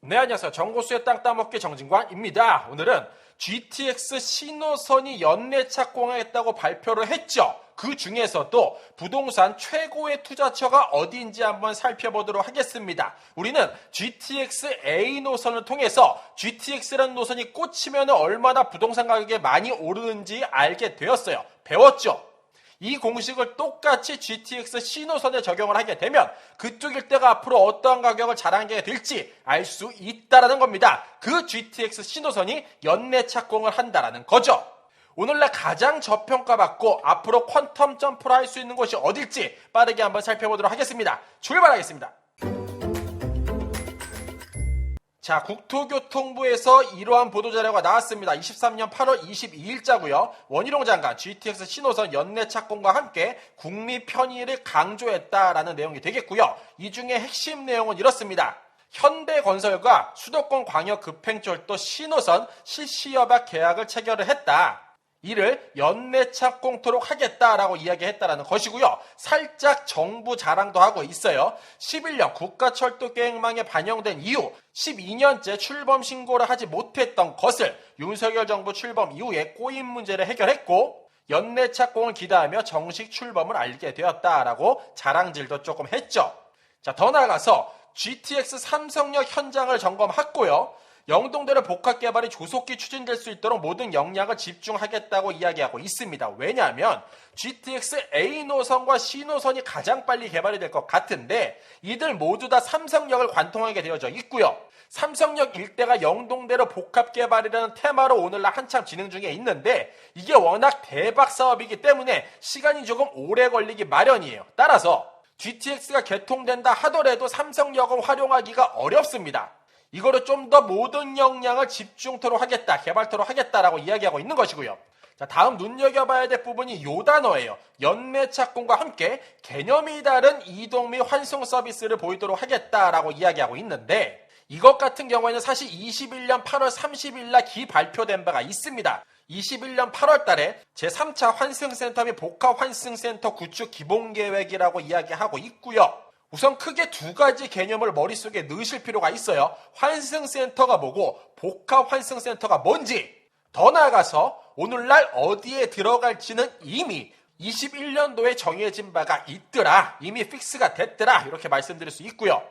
네, 안녕하세요. 정고수의 땅 따먹기 정진관입니다. 오늘은 GTX 신호선이 연내 착공하겠다고 발표를 했죠. 그 중에서도 부동산 최고의 투자처가 어디인지 한번 살펴보도록 하겠습니다. 우리는 GTX A 노선을 통해서 GTX라는 노선이 꽂히면 얼마나 부동산 가격이 많이 오르는지 알게 되었어요. 배웠죠? 이 공식을 똑같이 GTX 신호선에 적용을 하게 되면 그쪽 일대가 앞으로 어떠한 가격을 자랑하게 될지 알 수 있다라는 겁니다. 그 GTX 신호선이 연내 착공을 한다라는 거죠. 오늘날 가장 저평가받고 앞으로 퀀텀 점프를 할 수 있는 곳이 어딜지 빠르게 한번 살펴보도록 하겠습니다. 출발하겠습니다. 자, 국토교통부에서 이러한 보도자료가 나왔습니다. 23년 8월 22일자고요. 원희룡 장관 GTX 신호선 연내 착공과 함께 국민 편의를 강조했다라는 내용이 되겠고요. 이 중에 핵심 내용은 이렇습니다. 현대건설과 수도권 광역 급행철도 신호선 실시 협약 계약을 체결을 했다. 이를 연내 착공토록 하겠다라고 이야기했다라는 것이고요. 살짝 정부 자랑도 하고 있어요. 11년 국가철도 계획망에 반영된 이후 12년째 출범 신고를 하지 못했던 것을 윤석열 정부 출범 이후에 꼬인 문제를 해결했고 연내 착공을 기대하며 정식 출범을 알게 되었다라고 자랑질도 조금 했죠. 자, 더 나아가서 GTX 삼성역 현장을 점검했고요. 영동대로 복합 개발이 조속히 추진될 수 있도록 모든 역량을 집중하겠다고 이야기하고 있습니다. 왜냐하면 GTX A 노선과 C 노선이 가장 빨리 개발이 될 것 같은데 이들 모두 다 삼성역을 관통하게 되어져 있고요. 삼성역 일대가 영동대로 복합 개발이라는 테마로 오늘날 한참 진행 중에 있는데 이게 워낙 대박 사업이기 때문에 시간이 조금 오래 걸리기 마련이에요. 따라서 GTX가 개통된다 하더라도 삼성역을 활용하기가 어렵습니다. 이거를 좀 더 모든 역량을 집중토록 하겠다, 개발토록 하겠다라고 이야기하고 있는 것이고요. 자, 다음 눈여겨봐야 될 부분이 요 단어예요. 연매 착공과 함께 개념이 다른 이동 및 환송 서비스를 보이도록 하겠다라고 이야기하고 있는데 이것 같은 경우에는 사실 21년 8월 30일 날 기 발표된 바가 있습니다. 21년 8월 달에 제3차 환승센터 및 복합 환승센터 구축 기본 계획이라고 이야기하고 있고요. 우선 크게 두 가지 개념을 머릿속에 넣으실 필요가 있어요. 환승센터가 뭐고 복합 환승센터가 뭔지 더 나아가서 오늘날 어디에 들어갈지는 이미 21년도에 정해진 바가 있더라. 이미 픽스가 됐더라. 이렇게 말씀드릴 수 있고요.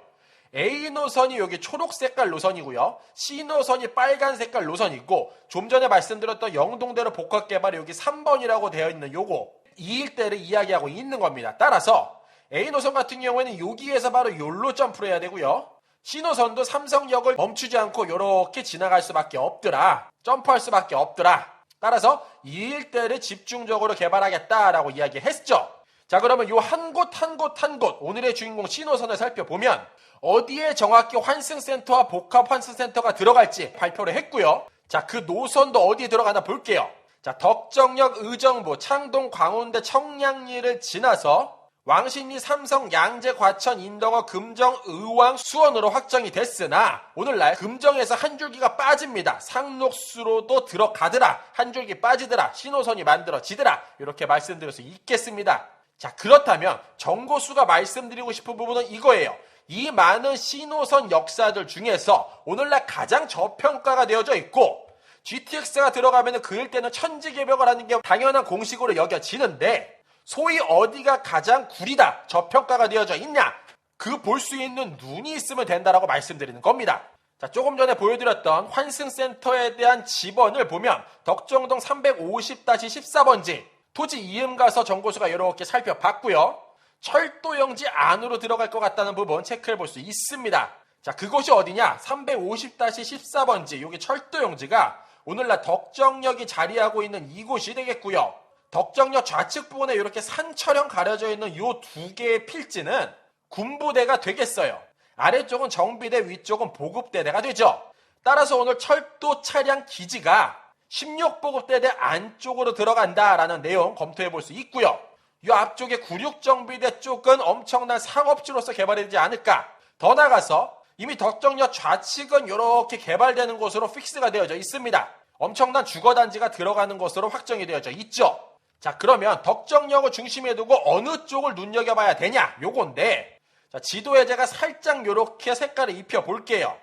A 노선이 여기 초록 색깔 노선이고요. C 노선이 빨간 색깔 노선이고 좀 전에 말씀드렸던 영동대로 복합 개발이 여기 3번이라고 되어 있는 요거 이 일대를 이야기하고 있는 겁니다. 따라서 A 노선 같은 경우에는 여기에서 바로 요로 점프를 해야 되고요. C 노선도 삼성역을 멈추지 않고 이렇게 지나갈 수밖에 없더라. 점프할 수밖에 없더라. 따라서 이 일대를 집중적으로 개발하겠다라고 이야기했죠. 자 그러면 요 한 곳 한 곳 한 곳 오늘의 주인공 신호선을 살펴보면 어디에 정확히 환승센터와 복합 환승센터가 들어갈지 발표를 했고요. 자 그 노선도 어디에 들어가나 볼게요. 자 덕정역 의정부 창동 광운대 청량리를 지나서 왕신리 삼성 양재 과천 인덕어 금정 의왕 수원으로 확정이 됐으나 오늘날 금정에서 한 줄기가 빠집니다. 상록수로도 들어가더라. 한 줄기 빠지더라. 신호선이 만들어지더라. 이렇게 말씀드릴 수 있겠습니다. 자 그렇다면 정고수가 말씀드리고 싶은 부분은 이거예요. 이 많은 신호선 역사들 중에서 오늘날 가장 저평가가 되어져 있고 GTX가 들어가면 그 일대는 천지개벽을 하는 게 당연한 공식으로 여겨지는데 소위 어디가 가장 구리다, 저평가가 되어져 있냐, 그 볼 수 있는 눈이 있으면 된다라고 말씀드리는 겁니다. 자, 조금 전에 보여드렸던 환승센터에 대한 지번을 보면 덕정동 350-14번지 토지 이음 가서 정보수가 이렇게 살펴봤고요. 철도용지 안으로 들어갈 것 같다는 부분 체크해 볼 수 있습니다. 자, 그곳이 어디냐? 350-14번지, 여기 철도용지가 오늘날 덕정역이 자리하고 있는 이곳이 되겠고요. 덕정역 좌측 부분에 이렇게 산처럼 가려져 있는 이 두 개의 필지는 군부대가 되겠어요. 아래쪽은 정비대, 위쪽은 보급대대가 되죠. 따라서 오늘 철도 차량 기지가 16보급대대 안쪽으로 들어간다라는 내용 검토해 볼 수 있고요. 이 앞쪽에 96정비대 쪽은 엄청난 상업지로서 개발이 되지 않을까. 더 나가서 이미 덕정역 좌측은 이렇게 개발되는 곳으로 픽스가 되어져 있습니다. 엄청난 주거단지가 들어가는 것으로 확정이 되어져 있죠. 자, 그러면 덕정역을 중심에 두고 어느 쪽을 눈여겨봐야 되냐? 요건데, 자, 지도에 제가 살짝 요렇게 색깔을 입혀 볼게요.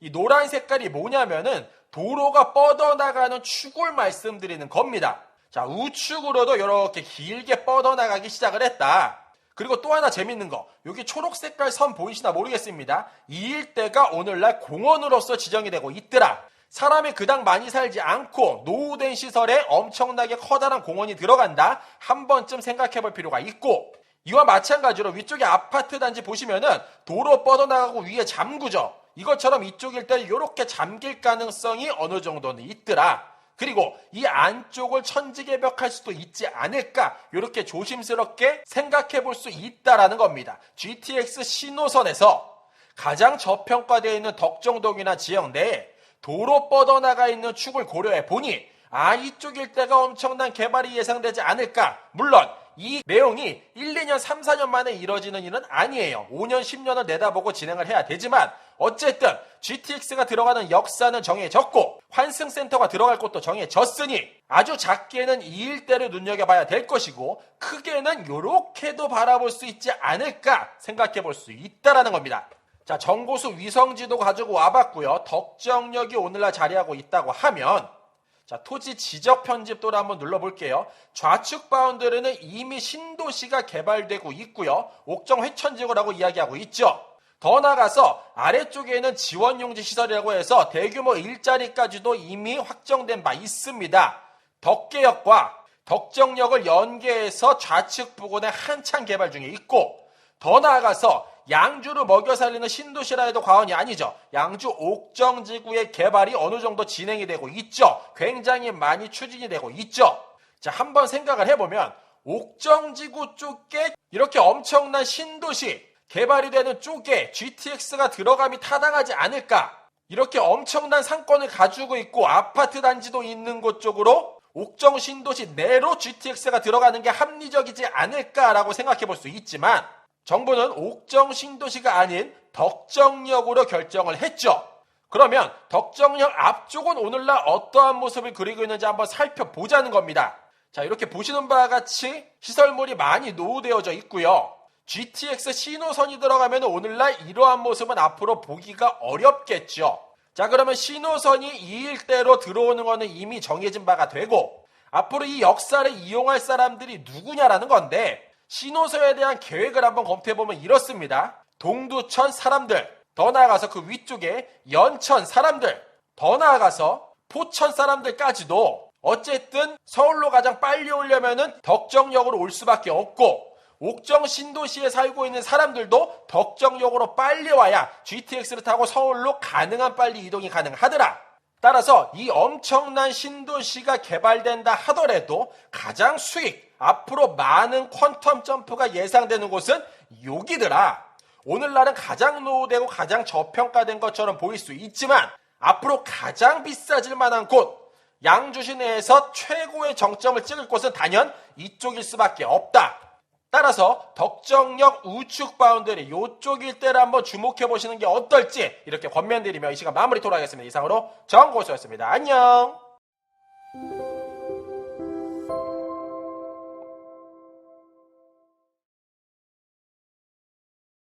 이 노란 색깔이 뭐냐면은 도로가 뻗어나가는 축을 말씀드리는 겁니다. 자, 우측으로도 이렇게 길게 뻗어나가기 시작을 했다. 그리고 또 하나 재밌는 거. 여기 초록 색깔 선 보이시나 모르겠습니다. 이 일대가 오늘날 공원으로서 지정이 되고 있더라. 사람이 그닥 많이 살지 않고 노후된 시설에 엄청나게 커다란 공원이 들어간다. 한 번쯤 생각해 볼 필요가 있고 이와 마찬가지로 위쪽에 아파트 단지 보시면은 도로 뻗어나가고 위에 잠구죠. 이것처럼 이쪽 일대를 이렇게 잠길 가능성이 어느 정도는 있더라. 그리고 이 안쪽을 천지개벽할 수도 있지 않을까 이렇게 조심스럽게 생각해 볼 수 있다라는 겁니다. GTX 신호선에서 가장 저평가되어 있는 덕정동이나 지역 내에 도로 뻗어나가 있는 축을 고려해 보니 아 이쪽 일대가 엄청난 개발이 예상되지 않을까 물론 이 내용이 1, 2년, 3, 4년 만에 이뤄지는 일은 아니에요. 5년, 10년을 내다보고 진행을 해야 되지만 어쨌든 GTX가 들어가는 역사는 정해졌고 환승센터가 들어갈 곳도 정해졌으니 아주 작게는 이 일대를 눈여겨봐야 될 것이고 크게는 요렇게도 바라볼 수 있지 않을까 생각해 볼 수 있다라는 겁니다. 자, 정고수 위성지도 가지고 와봤고요. 덕정역이 오늘날 자리하고 있다고 하면 자, 토지 지적 편집도를 한번 눌러볼게요. 좌측 바운드리는 이미 신도시가 개발되고 있고요. 옥정 회천지구라고 이야기하고 있죠. 더 나아가서 아래쪽에는 지원용지 시설이라고 해서 대규모 일자리까지도 이미 확정된 바 있습니다. 덕계역과 덕정역을 연계해서 좌측 부근에 한창 개발 중에 있고 더 나아가서 양주를 먹여 살리는 신도시라 해도 과언이 아니죠. 양주 옥정 지구의 개발이 어느 정도 진행이 되고 있죠. 굉장히 많이 추진이 되고 있죠. 자, 한번 생각을 해보면 옥정 지구 쪽에 이렇게 엄청난 신도시 개발이 되는 쪽에 GTX가 들어감이 타당하지 않을까? 이렇게 엄청난 상권을 가지고 있고 아파트 단지도 있는 곳 쪽으로 옥정 신도시 내로 GTX가 들어가는 게 합리적이지 않을까라고 생각해 볼 수 있지만 정부는 옥정 신도시가 아닌 덕정역으로 결정을 했죠. 그러면 덕정역 앞쪽은 오늘날 어떠한 모습을 그리고 있는지 한번 살펴보자는 겁니다. 자, 이렇게 보시는 바와 같이 시설물이 많이 노후되어져 있고요. GTX 신호선이 들어가면 오늘날 이러한 모습은 앞으로 보기가 어렵겠죠. 자, 그러면 신호선이 이 일대로 들어오는 것은 이미 정해진 바가 되고 앞으로 이 역사를 이용할 사람들이 누구냐라는 건데 신호소에 대한 계획을 한번 검토해보면 이렇습니다. 동두천 사람들, 더 나아가서 그 위쪽에 연천 사람들, 더 나아가서 포천 사람들까지도 어쨌든 서울로 가장 빨리 오려면은 덕정역으로 올 수밖에 없고 옥정 신도시에 살고 있는 사람들도 덕정역으로 빨리 와야 GTX를 타고 서울로 가능한 빨리 이동이 가능하더라. 따라서 이 엄청난 신도시가 개발된다 하더라도 가장 수익, 앞으로 많은 퀀텀 점프가 예상되는 곳은 여기더라. 오늘날은 가장 노후되고 가장 저평가된 것처럼 보일 수 있지만 앞으로 가장 비싸질 만한 곳, 양주시 내에서 최고의 정점을 찍을 곳은 단연 이쪽일 수밖에 없다. 따라서 덕정역 우측 바운드리 요쪽 일대를 한번 주목해 보시는 게 어떨지 이렇게 권면드리며 이 시간 마무리 토록 하겠습니다. 이상으로 정고수였습니다. 안녕!